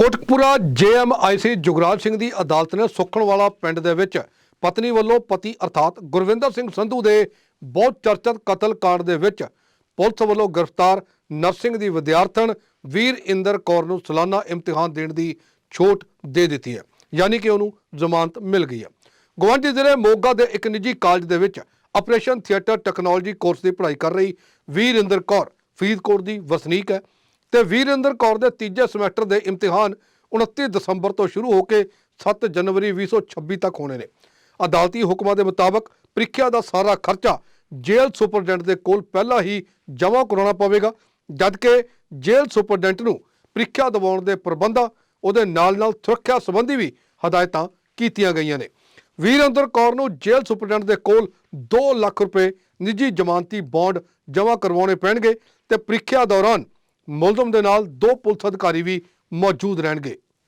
ਕੋਟਕਪੂਰਾ ਜੇਐਮਆਈਸੀ ਜੁਗਰਾਜ ਸਿੰਘ ਦੀ ਅਦਾਲਤ ਨੇ ਸੁਖਣਵਾਲਾ ਪਿੰਡ ਦੇ ਵਿੱਚ ਪਤਨੀ ਵੱਲੋਂ ਪਤੀ ਅਰਥਾਤ ਗੁਰਵਿੰਦਰ ਸਿੰਘ ਸੰਧੂ ਦੇ ਬਹੁਤ ਚਰਚਿਤ ਕਤਲ ਕਾਂਡ ਦੇ ਵਿੱਚ ਪੁਲਿਸ ਵੱਲੋਂ ਗ੍ਰਿਫਤਾਰ ਨਰਸਿੰਗ ਦੀ ਵਿਦਿਆਰਥਣ ਵੀਰ ਇੰਦਰ ਕੌਰ ਨੂੰ ਸਾਲਾਨਾ ਇਮਤਿਹਾਨ ਦੇਣ ਦੀ ਛੋਟ ਦੇ ਦਿੱਤੀ ਹੈ, ਯਾਨੀ ਕਿ ਉਹਨੂੰ ਜ਼ਮਾਨਤ ਮਿਲ ਗਈ ਹੈ। ਗੁਆਂਢੀ ਜ਼ਿਲ੍ਹੇ ਮੋਗਾ ਦੇ ਇੱਕ ਨਿੱਜੀ ਕਾਲਜ ਦੇ ਵਿੱਚ ਆਪਰੇਸ਼ਨ ਥੀਏਟਰ ਟੈਕਨੋਲੋਜੀ ਕੋਰਸ ਦੀ ਪੜ੍ਹਾਈ ਕਰ ਰਹੀ ਵੀਰਿੰਦਰ ਕੌਰ ਫਰੀਦਕੋਟ ਦੀ ਵਸਨੀਕ ਹੈ। ਤੇ ਵੀਰਿੰਦਰ ਕੌਰ ਦੇ ਤੀਜੇ ਸਮੈਸਟਰ ਦੇ ਇਮਤਿਹਾਨ 29 ਦਸੰਬਰ ਤੋਂ ਸ਼ੁਰੂ ਹੋ ਕੇ 7 ਜਨਵਰੀ 2026 ਤੱਕ ਹੋਣੇ ਨੇ। ਅਦਾਲਤੀ ਹੁਕਮਾਂ ਦੇ ਮੁਤਾਬਕ ਪ੍ਰੀਖਿਆ ਦਾ ਸਾਰਾ ਖਰਚਾ ਜੇਲ੍ਹ ਸੁਪਰਡੈਂਟ ਦੇ ਕੋਲ ਪਹਿਲਾਂ ਹੀ ਜਮ੍ਹਾਂ ਕਰਾਉਣਾ ਪਵੇਗਾ, ਜਦਕਿ ਜੇਲ੍ਹ ਸੁਪਰਡੈਂਟ ਨੂੰ ਪ੍ਰੀਖਿਆ ਦਿਵਾਉਣ ਦੇ ਪ੍ਰਬੰਧਾਂ, ਉਹਦੇ ਨਾਲ-ਨਾਲ ਸੁਰੱਖਿਆ ਸੰਬੰਧੀ ਵੀ ਹਦਾਇਤਾਂ ਕੀਤੀਆਂ ਗਈਆਂ ਨੇ। ਵੀਰਿੰਦਰ ਕੌਰ ਨੂੰ ਜੇਲ੍ਹ ਸੁਪਰਡੈਂਟ ਦੇ ਕੋਲ 2 ਲੱਖ ਰੁਪਏ ਨਿੱਜੀ ਜ਼ਮਾਨਤੀ ਬੌਂਡ ਜਮ੍ਹਾਂ ਕਰਵਾਉਣੇ ਪੈਣਗੇ ਤੇ ਪ੍ਰੀਖਿਆ ਦੌਰਾਨ ਮੁਲਜ਼ਮ ਦੇ ਨਾਲ ਦੋ ਪੁਲਿਸ ਅਧਿਕਾਰੀ ਵੀ ਮੌਜੂਦ ਰਹਿਣਗੇ।